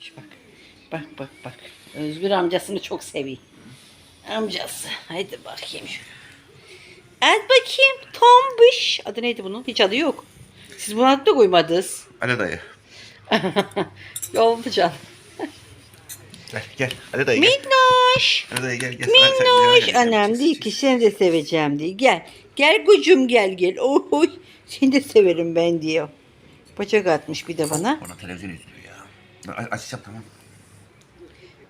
Şu Bak. Bak bak bak. Özgür amcasını çok seviyor. Amcası. Haydi bakayım şu. Az bakayım. Tombiş. Adı neydi bunun? Hiç adı yok. Siz bunu adı da koymadınız. Ali dayı. Oldu can. Gel gel. Ali dayı gel. Minnoş. Ali dayı gel gel. Minnoş. Annem değil ki seni de seveceğim diye. Gel. Gel kucum gel gel. Oy. Seni de severim ben diyor. Bacak atmış bir de bana. Bana televizyon izliyor açacağım tamam.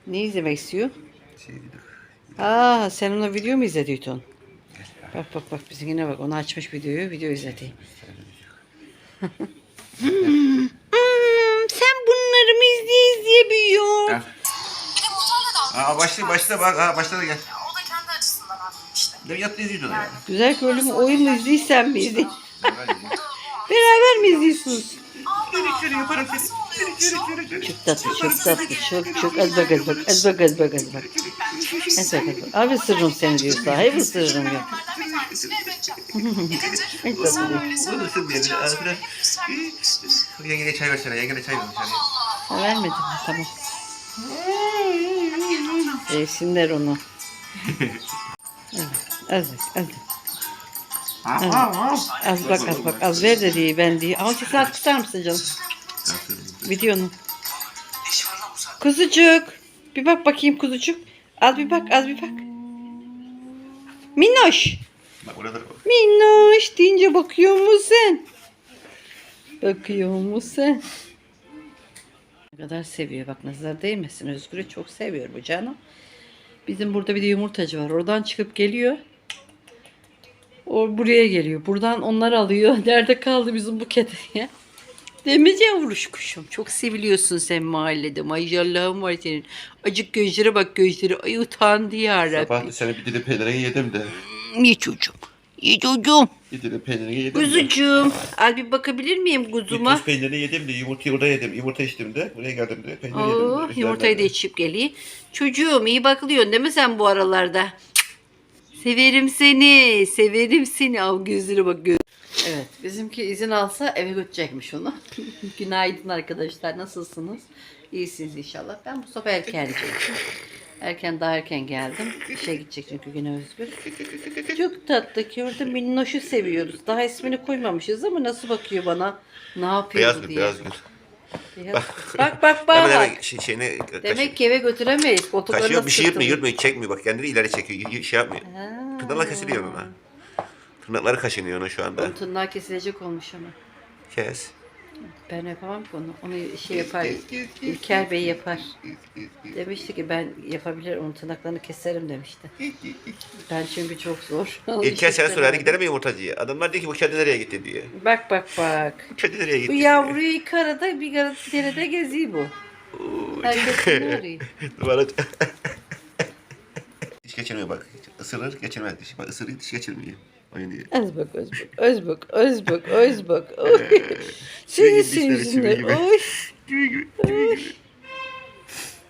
Ne izlemek istiyor? Şey. Aa sen ona video mu izlediyordun? Bak bak bak bizimkine bak. Onu açmış videoyu. Video izledi. Hmm, sen bunları mı izleye izleye büyüyor? Gel. Bir de muhtarla dalga Aa başla başla bak. Aa başla da gel. O da kendi açısından haklı işte. Ne yattı izliyordu ya. Güzel mi? Oyun mu izleysen mi izley? O da o an. Beraber mi izliyorsunuz? Şöyle Allah. yaparım seni. Çok tatlı, çok tatlı, çok çok az bak az bak, az bak az bak az bak. Az bak az bak. Abi ısırırım seni diyor? Sen tatlı. öyle Bu sen biraz- Hep sen yapıyorsun. Yengene çay versene. Yengene çay ver. Allah Allah. Ha, vermedim tamam. Yesinler onu. Evet, az bak az bak. Az bak az bak az ver de diye ben diye. Ama az kısar mısın canım? Videonun. Kuzucuk. Bir bak bakayım kuzucuk. Az bir bak az bir bak. Minnoş. Bak orada bak. Minnoş deyince bakıyor musun? Bakıyor musun? Ne kadar seviyor bak nazar değmesin. Özgür'ü çok seviyor bu canım. Bizim burada bir de yumurtacı var. Oradan çıkıp geliyor. O buraya geliyor. Buradan onları alıyor. Nerede kaldı bizim bu kediye? Demeyeceğim vuruş kuşum. Çok seviliyorsun sen mahallede. Maşallahın var senin. Acık gözlere bak gözleri. Ay utandı ya Sabah seni bir dilim peynire yedim de. Ye çocuğum. Ye çocuğum. Bir dilim peynire yedim de. Kuzucuğum. Al bir bakabilir miyim Bir kuzuma? toz peynirini yedim de yumurtayı orada yedim. Yumurta içtim de. Buraya geldim de. Peynir yedim Oo, de. Yumurtayı da içip geliyor. Çocuğum iyi bakılıyorsun değil mi sen bu aralarda? Cık. Severim seni. Severim seni. Av gözlere bak göz. Evet bizimki izin alsa eve götürecekmiş onu. Günaydın arkadaşlar nasılsınız? İyisiniz inşallah. Ben bu sabah erkenciyim. Erken daha erken geldim. İşe gidecek çünkü güne özgür. Çok tatlı ki orada minnoşu seviyoruz. Daha ismini koymamışız ama nasıl bakıyor bana? Ne yapıyor Beyaz gül, diye. beyaz gül. Beyaz. Bak bak bak. Hemen hemen şey, şeyini Demek ki eve götüremeyiz. Koltuklarına Kaşıyor bir şey sırtım. yapmıyor, yürütmüyor, çekmiyor. Bak kendini ileri çekiyor, y- şey yapmıyor. Ha. Tırnaklar kesiliyor ona. Tırnakları kaşınıyor ona şu anda. Onun tırnağı kesilecek olmuş ama. Kes. Ben yapamam ki onu. Onu şey yapar. İlker Bey yapar. Demişti ki ben yapabilir onun tırnaklarını keserim demişti. Ben çünkü çok zor. İlker sen sonra hadi gidelim mi yumurtacıya? Adamlar diyor ki bu kedi nereye gitti diye. Bak bak bak. Bu kedi nereye gitti? Bu yavruyu iki arada bir derede geziyor bu. Herkes ne arıyor? Duvara... diş geçirmiyor bak. Isırır geçirmez diş. Bak ısırır diş geçirmiyor. Diye. Özbek, Özbek, Özbek, Özbek, Özbek. Oy. Seni dişleri çivi sevsinler. gibi. Oy. Oy.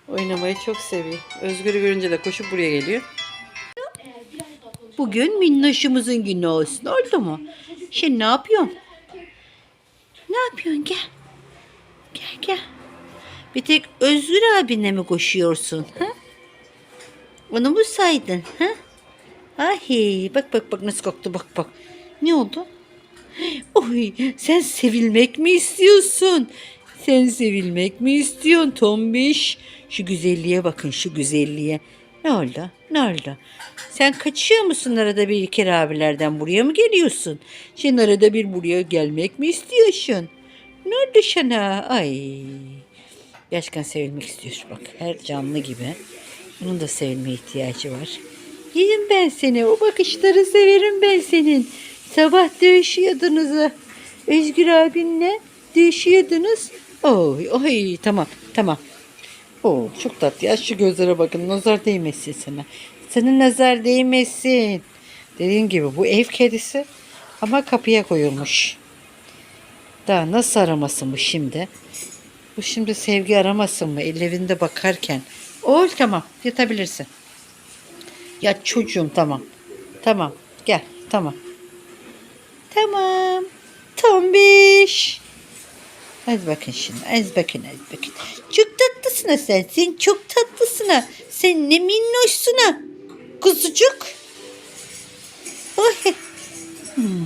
Oynamayı çok seviyor. Özgür'ü görünce de koşup buraya geliyor. Bugün minnoşumuzun günü olsun. Oldu mu? Şimdi ne yapıyorsun? Ne yapıyorsun? Gel. Gel gel. Bir tek Özgür abine mi koşuyorsun? Ha? Onu mu saydın? Ha? Ay bak bak bak nasıl koktu bak bak. Ne oldu? Oy sen sevilmek mi istiyorsun? Sen sevilmek mi istiyorsun Tombiş? Şu güzelliğe bakın şu güzelliğe. Ne oldu? Ne oldu? Sen kaçıyor musun arada bir İlker abilerden buraya mı geliyorsun? Sen arada bir buraya gelmek mi istiyorsun? Ne oldu sana? Ay. Gerçekten sevilmek istiyor bak. Her canlı gibi. Bunun da sevilmeye ihtiyacı var. Yedim ben seni. O bakışları severim ben senin. Sabah dövüşüyordunuz. Özgür abinle dövüşüyordunuz. Oy oy tamam tamam. Oo, çok tatlı ya. Şu gözlere bakın. Nazar değmesin sana. Sana nazar değmesin. Dediğim gibi bu ev kedisi ama kapıya koyulmuş. Daha nasıl aramasın bu şimdi? Bu şimdi sevgi aramasın mı? Ellerinde bakarken. Ol tamam yatabilirsin. Ya çocuğum tamam. Tamam gel tamam. Tamam. Tombiş. Hadi bakın şimdi. Az bakın az bakın. Çok tatlısın sen. Sen çok tatlısın ha. Sen ne minnoşsun. Kuzucuk. Hmm.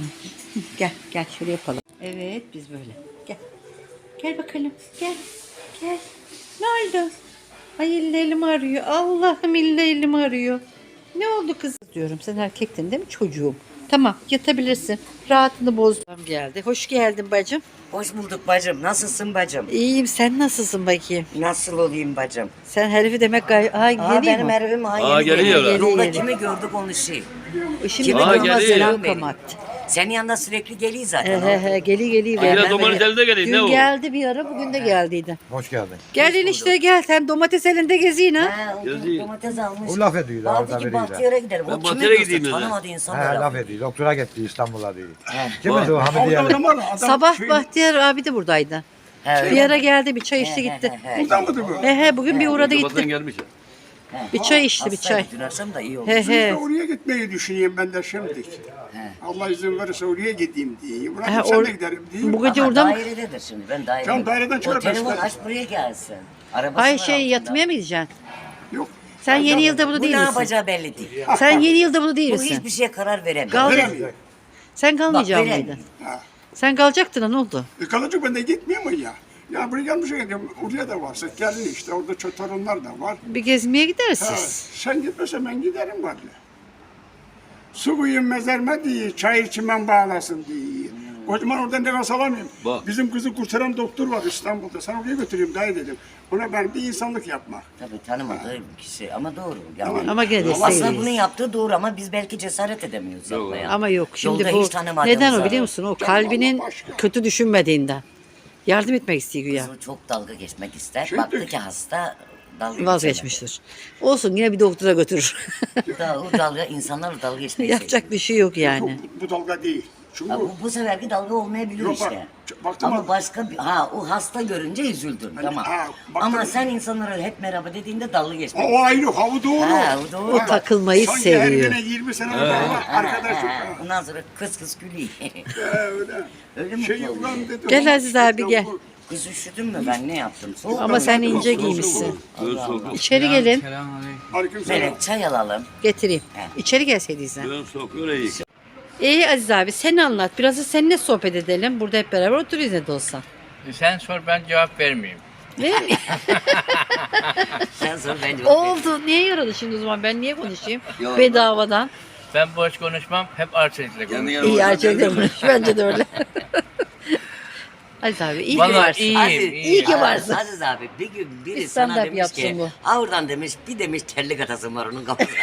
Gel gel şöyle yapalım. Evet biz böyle. Gel. Gel bakalım. Gel. Gel. Ne oldu? Ay illa elim arıyor. Allah'ım illa elim arıyor. Ne oldu kız? Diyorum sen erkektin değil mi çocuğum? Tamam yatabilirsin. Rahatını bozdum geldi. Hoş geldin bacım. Hoş bulduk bacım. Nasılsın bacım? İyiyim sen nasılsın bakayım? Nasıl olayım bacım? Sen herifi demek gay... Ay Aa, geliyor benim mu? herifim ha Aa, yeni geliyor. Yolda kimi gördü konuşuyor. Şimdi Kimi Aa, gördü geliyor. selam kamat. Senin yanında sürekli geliyor He zaten. he o. he geli geli. Ay, ben domates de- elde geliyor. Ne Dün o? geldi bir ara bugün de geldiydi. Hoş geldin. Geldin işte gel sen domates elinde geziyin ha. O Yazıyor. domates almış. O laf ediyor, Baktı orada ki veriyor. Bahtiyar'a gidelim. Ben O kimi Bahtiyar'a gideyim dedi. Tanımadı He insanlar. laf ediyor. Doktora gitti İstanbul'a diyor. He. Kimdi o Hamidi Ali? Sabah Bahtiyar abi de buradaydı. He, Bir ara geldi bir çay He, içti he, gitti. he, he. He he bugün bir uğradı gitti. gelmiş ya. He. Bir çay içti bir çay. Akşam da iyi oldu. He he. Oraya gitmeyi düşüneyim ben de şimdi. Allah izin verirse oraya gideyim diye. Ha, Bırakıp sen or- de giderim diye. Bu gece Ama oradan dairededir şimdi. Ben dairede. Canım daireden çıkar O telefon aç buraya gelsin. Arabası Ay var şey altında. yatmaya mı gideceksin? Yok. Sen yeni yılda bunu Bu değil ne misin? yapacağı belli değil. Sen yeni yılda bunu değil Bu misin? hiçbir şeye karar veremiyor. Kal- Veremiyor. Sen kalmayacak Bak, mıydın? Sen kalacaktın ha ne oldu? E kalacak ben de gitmiyor mu ya? Ya buraya gelmişim gidiyorum. Oraya da varsa gelin işte. Orada çok torunlar da var. Bir gezmeye gideriz Ha, siz. sen gitmesen ben giderim vallahi. Su kuyun mezarma diye, çay içimen bağlasın diye. Kocaman oradan nefes alamıyorum. Bak. Bizim kızı kurtaran doktor var İstanbul'da. Sen oraya götüreyim dayı dedim. Ona ben bir insanlık yapmak. Tabii tanımadığı bir kişi ama doğru. Yani Ama gene de aslında bunun yaptığı doğru ama biz belki cesaret edemiyoruz yapmaya. Ama yok şimdi Yolda bu hiç tanımadığımız neden o adam. biliyor musun? O kalbinin başka. kötü düşünmediğinden. Yardım etmek istiyor güya. Kızı çok dalga geçmek ister. Şimdi- Baktı ki hasta dalga Vazgeçmiştir. Olsun yine bir doktora götürür. geçemedi. Da, o dalga insanlar dalga geçmeyi Yapacak bir şey yok yani. Çok, bu dalga değil. Çünkü Ha, bu, bu seferki dalga olmayabilir Yok, bak, işte. ç- baktım Ama bak- başka bir, ha o hasta görünce üzüldün tamam. ha, baktım- Ama sen insanlara hep merhaba dediğinde dalga geçmek. o ayrı, ha o doğru. Ha, o doğru. O takılmayı Sanki seviyor. her güne 20 sene var arkadaşım. Ha, ha. Ondan sonra kıs kıs gülüyor. Ha, Öyle. Öyle mi Şey oluyor? ulan dedim. Gel Aziz abi, gel. bu- Kız üşüdün mü ben ne yaptım? Soğuk Ama sen ince giymişsin. Böyle soğuk. İçeri gelin. Aleykümselam. Melek çay alalım. Getireyim. İçeri gelseydiysen. Böyle soğuk. Öyle iyi. İyi Aziz abi sen anlat. Biraz da seninle sohbet edelim. Burada hep beraber oturuyoruz ne de olsa. Sen sor ben cevap vermeyeyim. Değil mi? Sen sor bence. Oldu. Niye yaradı şimdi o zaman? Ben niye konuşayım? Bedavadan. Ben boş konuşmam hep Arçelik'le konuşurum. İyi gerçekten konuş. Bence de öyle. Aziz abi iyi ki Vallahi varsın. iyiyim, Aziz, iyiyim. İyi ki varsın. Aziz abi bir gün biri Bir sana stand-up demiş yapsın ki bu. "Aa, oradan demiş bir demiş terlik atasın var onun kafasına.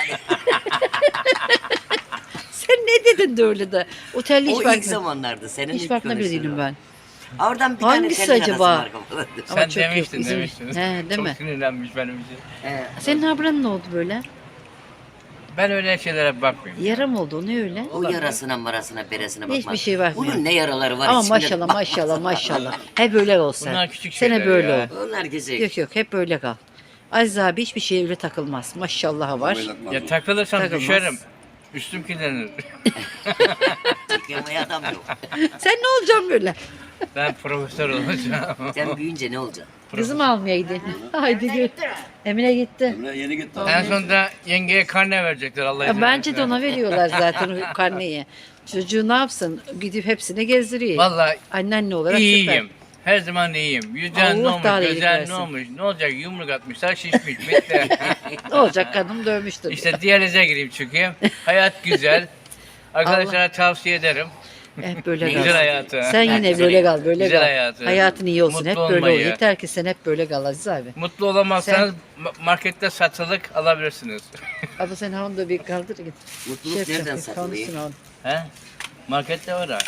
Sen ne dedin de öyle de? Otelli o hiç ilk farkında. zamanlarda senin Hiç ilk farkında bile konuştuğun değilim ben. Oradan bir Hangisi tane acaba? var kafasında. Ama Sen çok yok, demiştin bizim- demiştin. He, değil Çok mi? sinirlenmiş benim için. Ee, Senin abran ne oldu böyle? Ben öyle şeylere bakmıyorum. Yara mı oldu? Ne öyle? o yarasına marasına beresine bakmaz. Hiçbir şey bakmıyor. Bunun ne yaraları var Ama içinde maşallah maşallah maşallah. Hep öyle ol sen. Bunlar küçük Sene şeyler böyle ya. ol. Onlar güzel. Yok yok hep böyle kal. Aziz abi hiçbir şeye öyle takılmaz. Maşallah var. Ya takılırsam Takılmaz. düşerim. Üstüm kirlenir. Takılmaya adam yok. Sen ne olacaksın böyle? ben profesör olacağım. Sen büyüyünce ne olacaksın? Kızım almaya gidelim. Haydi gör. Emine gitti. Emre yeni gitti. en sonunda yengeye karne verecekler Allah izin Ya bence de verirse. ona veriyorlar zaten o karneyi. Çocuğu ne yapsın? Gidip hepsine gezdiriyor. Vallahi Anneanne olarak süper. iyiyim. Her zaman iyiyim. Yüzden Allah ne olmuş, iyilik gözen versin. ne olmuş, ne olacak yumruk atmışlar şişmiş bitti. Ne olacak kadın dövmüştür. işte diyalize gireyim çünkü. Hayat güzel. Arkadaşlara tavsiye ederim. Hep böyle kal. Güzel hayatı. Sen yine böyle kal, böyle Güzel kal. hayatı. Hayatın iyi olsun, Mutlu hep böyle ol. olmayı. Yeter ki sen hep böyle kal Aziz abi. Mutlu olamazsanız ma- markette satılık alabilirsiniz. Abi sen onu da bir kaldır git. Mutluluk yapacak, nereden bir satılıyor? onu. He? Markette var ha.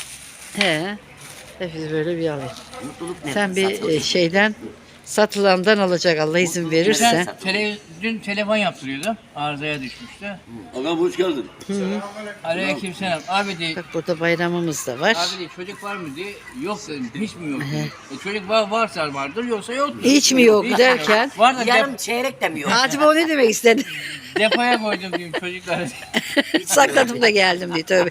He. Hepsi böyle bir alayım. Mutluluk nereden Sen bir satılıyor? e, şeyden satılandan alacak Allah izin verirse. Sen tele, dün telefon yaptırıyordu. Arızaya düşmüştü. Ağam hoş geldin. Aleyküm selam. Abi de, Bak burada bayramımız da var. abi de çocuk var mı diye. Yok dedim. Hiç mi yok? E, çocuk var, varsa vardır yoksa yoktur. Hiç mi yok derken? Var da Yarım dep- çeyrek de mi yok? Acaba o ne demek istedi? depoya koydum diyeyim çocukları. Sakladım da geldim diye tövbe.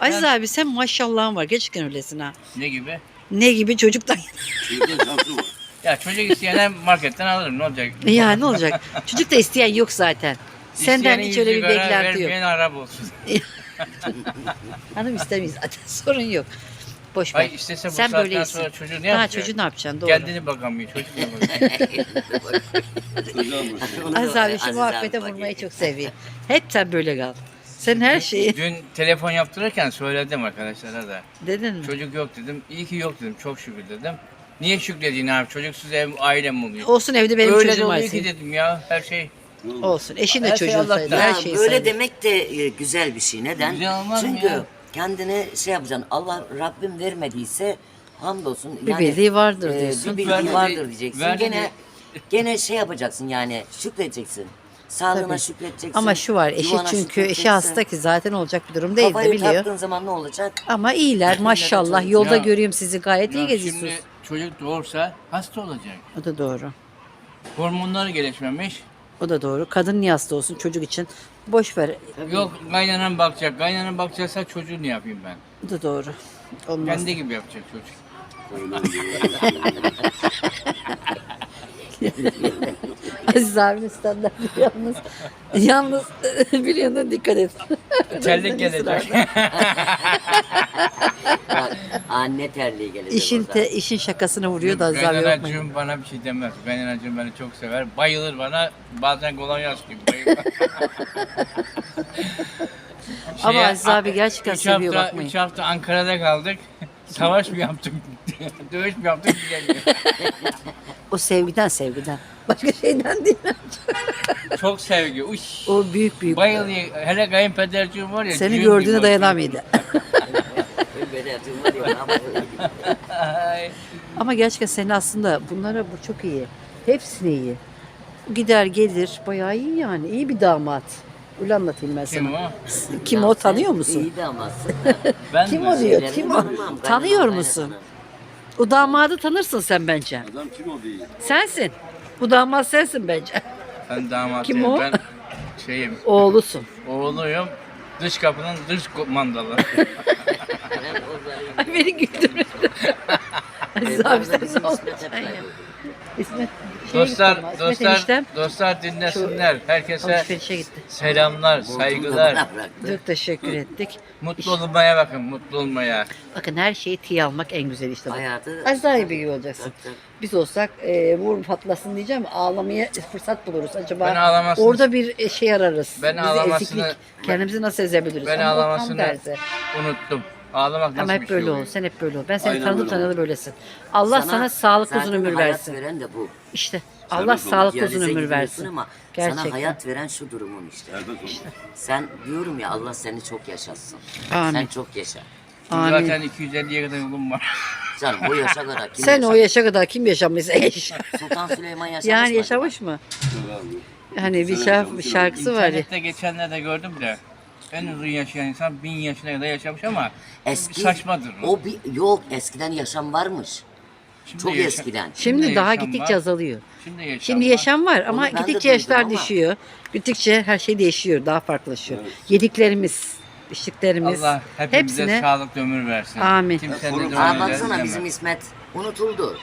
Aziz abi sen maşallahın var. Gerçekten öylesin ha. ne gibi? Ne gibi çocuktan. Şansı var. Ya çocuk isteyene marketten alırım ne olacak? Ya ne olacak? Çocuk da isteyen yok zaten. Senden hiç öyle bir beklenti yok. vermeyen Arap olsun. Hanım istemeyiz zaten sorun yok. Boş ver. Ay istese bu Sen saatten böylesin. sonra çocuğu ne Ha yapacak? çocuğu ne yapacaksın doğru. Kendini bakamıyor çocuk da Aziz abi şu muhabbete vurmayı çok seviyor. Hep sen böyle kal. Sen her şeyi Dün telefon yaptırırken söyledim arkadaşlara da. dedin mi? Çocuk yok dedim. İyi ki yok dedim. Çok şükür dedim. Niye şükrediğin abi? Çocuksuz ev ailem oluyor. Olsun evde benim Öyle de çocuğum var oluyor ki senin. dedim ya her şey. Olsun. Eşin de Her şey çocuğun Allah'tan. sayılır. Her Ya şey böyle sayılır. demek de e, güzel bir şey. Neden? Güzel olmaz mı Çünkü ya? Kendine şey yapacaksın. Allah Rabbim vermediyse hamdolsun. Bir bildiği vardır e, diyorsun. Bir bildiği Vermedi- vardır diyeceksin. vermedi- Gene gene şey yapacaksın yani şükredeceksin. Sağlığına Tabii. şükredeceksin. Ama şu var eşi yuvana çünkü eşi şükredeceksin. hasta ki zaten olacak bir durum değil de Kafayı biliyor. taktığın zaman ne olacak? Ama iyiler maşallah. Yolda Ya- görüyorum sizi gayet iyi Ya geziyorsunuz. şimdi çocuk doğursa hasta olacak. O da doğru. Hormonları gelişmemiş. O da doğru. Kadın niye hasta olsun çocuk için? Boş ver. Yok kaynanan bakacak. Kaynanan bakacaksa çocuğu ne yapayım ben? O da doğru. Olmaz. Kendi gibi yapacak çocuk. Aziz abinin standartı yalnız. yalnız bir yandan dikkat et. Terlik gelecek. Anne terliği gelecek İşin, orada. te, işin şakasını vuruyor da Aziz abi yapmayın. Bana bir şey demez. Kaynanacığım beni çok sever. Bayılır bana. Bazen kolonya sıkıyor. Bayılır. Ama Aziz abi gerçekten üç seviyor, hafta, bakmayın. Üç hafta Ankara'da kaldık. Savaş mı yaptık? Dövüş mü yaptık? bilemiyorum. O sevgiden sevgiden. Başka şeyden değil. Çok sevgi. Uş. O büyük büyük. Bayılıyor. Hele kayınpederciğim var ya. Seni gördüğüne gibi dayanamıyordu. Var ya? Ay. Ama gerçekten senin aslında bunlara bu çok iyi. Hepsine iyi. Gider gelir bayağı iyi yani. İyi bir damat. Öyle anlatayım ben sana. Kim o? Kim o tanıyor musun? İyi de ama. Ben Kim mi? o diyor? Kim o? tanımam, Tanıyor kaynanam, musun? kaynanam. O damadı tanırsın sen bence. Adam kim o değil? Sensin. Bu damat sensin bence. Ben damatıyım. Kim o? Ben şeyim. Oğlusun. Oğluyum. Dış kapının dış mandalı. Ay beni güldürme. Aziz abi sen ne İsmet hep olacaksın ya? kayboldu. İsmet şeye gitti dostlar, İsmet dostlar, eniştem dostlar dinlesinler. Herkese alışverişe gitti. selamlar, saygılar. Çok teşekkür ettik. Mutlu olmaya bakın, mutlu olmaya. Bakın her şeyi tiye almak en güzel işte. bak. Hayatı Az daha iyi bir gibi olacaksın. Biz olsak e, vur patlasın diyeceğim ağlamaya fırsat buluruz. Acaba Ben ağlamasını- orada bir şey ararız. Ben Bizi ağlamasını- eziklik, kendimizi nasıl ezebiliriz? Ben Ama o tam ağlamasını tersi. unuttum. Ağlamak nasıl Ama bir hep şey böyle ol. oluyor? Sen hep böyle ol. Ben seni Aynen tanıdım öyle. tanıdı böylesin. Allah sana, sağlık uzun zaten ömür hayat versin. veren de bu. İşte Serbest Allah ol. sağlık uzun Diyalize ömür gidiyorsun versin. Ama Gerçekten. sana hayat veren şu durumun işte. Serbest ol. Sen diyorum ya Allah seni çok yaşatsın. Amin. Sen çok yaşa. Amin. Zaten 250'ye kadar yolum var. Canım o yaşa kadar kim Sen yaşa? o yaşa kadar kim yaşamışsa yaşa. Sultan Süleyman yaşamış yani mı yaşamış mı? Hani bir, şarkı, yaşamış, bir şarkısı var ya. İnternette geçenlerde gördüm de en uzun yaşayan insan bin yaşına kadar yaşamış ama Eski, saçmadır. o. O bir, yok eskiden yaşam varmış. Şimdi Çok yaşam- eskiden. Şimdi daha yaşam gittikçe var. azalıyor. Şimdi yaşam Şimdi var. yaşam var ama Onu ben de gittikçe duydum yaşlar ama. düşüyor. Gittikçe her şey değişiyor, daha farklılaşıyor. Yediklerimiz, içtiklerimiz Allah hepimize hepsine sağlıklı ömür versin. Amin. Kimsenin de baksana bizim İsmet unutuldu.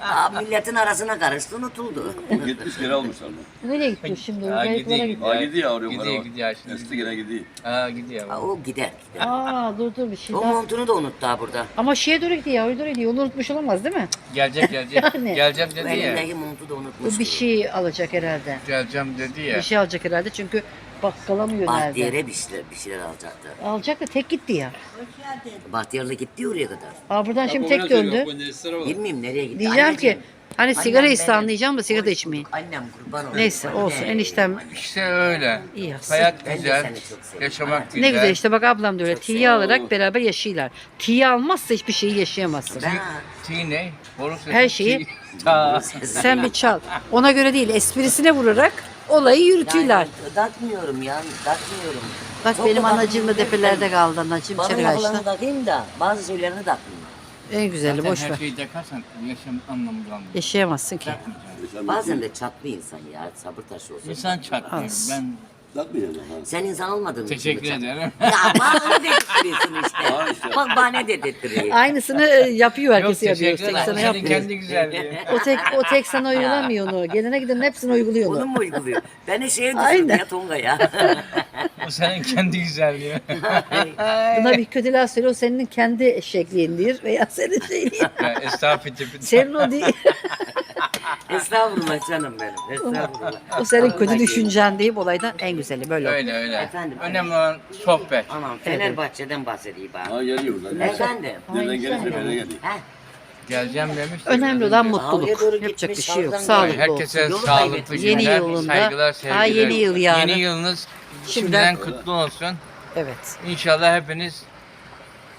Aa, milletin arasına karıştı unutuldu. 70 kere almışlar mı? nereye gidiyor şimdi? Ha, gidiyor. gidiyor. Aa gidiyor oraya Gidiyor, gidiyor şimdi. Eski gene gidiyor. Aa gidiyor. Aa, o gider gider. Aa dur dur bir şey O daha. montunu da unuttu ha burada. Ama şeye doğru gidiyor, oraya doğru gidiyor. Onu unutmuş olamaz değil mi? Gelecek gelecek. Yani. Geleceğim dedi ya. elindeki montu da unutmuş. Bu bir şey alacak herhalde. Geleceğim dedi ya. Bir şey alacak herhalde çünkü bakkala mı yöneldi? Bahtiyar'a bir şeyler, bir şeyler alacaktı. Alacak da tek gitti ya. Bahtiyar'la gitti oraya kadar. Aa buradan şimdi tek döndü. Bilmiyorum nereye gitti. Diyeceğim Anneciğim, ki hani annem sigara benim. içsen diyeceğim da sigara da içmeyin. Annem kurban olayım. Neyse Anne. olsun eniştem İşte öyle. İyi yapsın. Hayat Ben de güzel. seni çok seviyorum. Yaşamak Hayat- güzel. Ne güzel işte bak ablam da öyle. Tiye alarak beraber yaşıyorlar. Tiye almazsa hiçbir şeyi yaşayamazsın. Ben Tİ ne? Boru sesi. Her şeyi-. Ta. Sen bir çal. Ona göre değil esprisine vurarak olayı yürütüyorlar. Yani takmıyorum ya, takmıyorum. Bak Çok benim anacığım da depelerde kaldı anacığım Bana içeri yapılanı kaçtı. takayım da bazı şeylerini takmıyorum. En güzeli boş her ver. şeyi takarsan yaşam anlamı kalmıyor. Yaşayamazsın ki. Takmayacaksın. Bazen de çatlı insan ya, sabır taşı olsun. İnsan çatlıyor. Az. Ben Takmayacağım. Sen insan olmadın mı? Teşekkür ederim. Ya bana ne dedirtiyorsun işte. Bak bana ne dedirtiyor. Aynısını e, yapıyor Yok herkes yapıyor. Tek ederim. sana Senin yapmıyor. kendi güzelliği. O tek o tek sana uygulamıyor onu. Gelene giden hepsini uyguluyor Onu onu. mu uyguluyor? Beni şeye düşürdü Aynen. ya Tonga ya. O senin kendi güzelliği. Buna bir kötü laf söyle o senin kendi eşekliğindir veya senin şeyin. Estağfurullah. Senin o değil. Estağfurullah canım benim. Estağfurullah. O senin kötü düşüncen deyip olaydan en güzeli böyle. oldu. Öyle öyle. Efendim? Önemli olan sohbet. Anam Fenerbahçe'den bahsedeyim bana. Ha geliyor buradan. Efendim? Nereden gelirse nereden geliyor. Heh. Geleceğim demiş. Önemli olan Ağrıya mutluluk. Yapacak bir gitmiş, şey yok. Sağlıklı olsun. Herkese Yolu sağlıklı kaybetmiş. Yeni günler, yılında, saygılar, sevgiler. ha, yeni yıl yarın. Yeni yılınız Şimdiden- şimdiden kutlu olsun. Evet. İnşallah hepiniz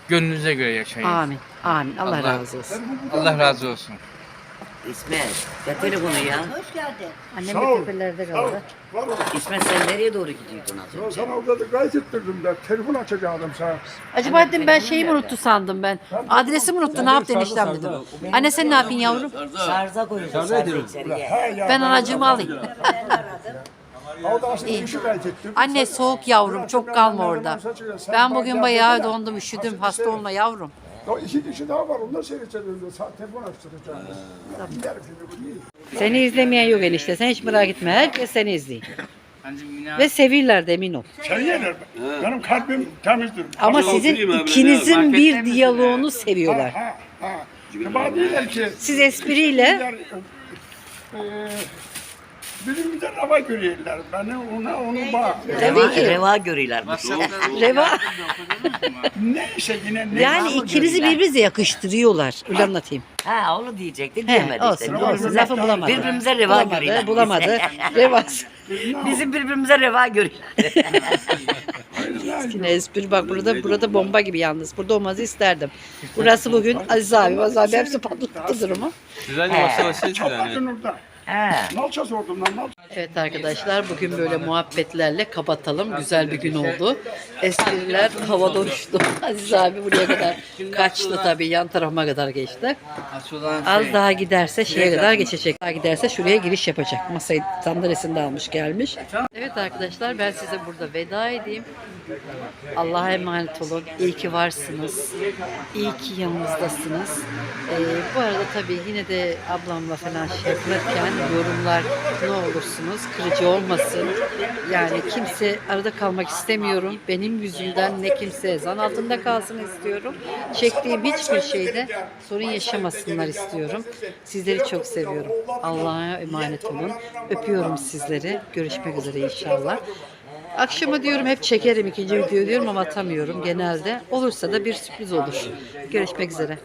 gönlünüze göre yaşayın. Amin. Amin. Allah, Allah- razı olsun. Allah razı olsun. İsmet, ya telefonu ya. Annem Sağ de ol. tepelerde Sağ ol. kaldı. Var ol. İsmet sen nereye doğru gidiyordun az Ya önce? sana orada da gayet ettirdim de telefon açacaktım sana. Acaba dedim ben şeyi mi unuttu sandım ben. Adresimi unuttu ne yaptın eniştem dedim. Anne sen ne yapıyorsun yavrum? Şarja koyacağız şarja içeriye. He ya. Ben aracımı alayım. Orada aslında işi. Anne soğuk yavrum çok kalma orada. Ben bugün bayağı dondum üşüdüm hasta olma yavrum. Ya iki kişi daha var onlar seyredeceğim. Sa- Telefon. Gider bu değil. Seni izlemeyen yok enişte sen hiç merak etme herkes seni izliyor. Ve sevirler de emin ol. Sen yener. Benim kalbim temizdir. Ama Abi, sizin oturayım abi, ikinizin bir misin diyaloğunu Ha seviyorlar. ha ha. Bana diyorlar ki Siz espriyle Bizler, e, bizim bir de rava görüyorlar. Beni ona onu bak. Reva, ki. reva görüyorlarmış. Reva. Neyse yine ne yani ikinizi birbirinize yakıştırıyorlar. Öyle anlatayım. Ha onu diyecekti He, diyemedi işte. olsun, olsun. Lafı bulamadı. Birbirimize reva Bulamadı, görüyorlar. bulamadı. Reva. Bizim birbirimize reva görüyorlar. Yine espri bak burada burada bomba gibi yalnız. Burada olmazı isterdim. Burası bugün Aziz abi, Aziz abi hepsi patlattı durumu. Güzel He. masalası Kapatın orada. He. Nalça sordum lan nalça. Evet arkadaşlar bugün böyle muhabbetlerle kapatalım. Güzel bir gün oldu. Espriler havada uçtu. Aziz abi buraya kadar kaçtı tabii. Yan tarafıma kadar geçti. Az daha giderse şeye kadar geçecek. Daha giderse şuraya giriş yapacak. Masayı sandalyesini de almış gelmiş. Evet arkadaşlar ben size burada veda edeyim. Allah'a emanet olun. İyi ki varsınız. İyi ki yanımızdasınız. Ee, bu arada tabii yine de ablamla falan şey yaparken yorumlar ne olursunuz kırıcı olmasın. Yani kimse arada kalmak istemiyorum. Benim yüzümden ne kimse zan altında kalsın istiyorum. Çektiğim hiçbir şeyde sorun yaşamasınlar istiyorum. Sizleri çok seviyorum. Allah'a emanet olun. Öpüyorum sizleri. Görüşmek üzere inşallah. Akşama diyorum hep çekerim ikinci video diyorum ama atamıyorum genelde. Olursa da bir sürpriz olur. Görüşmek üzere.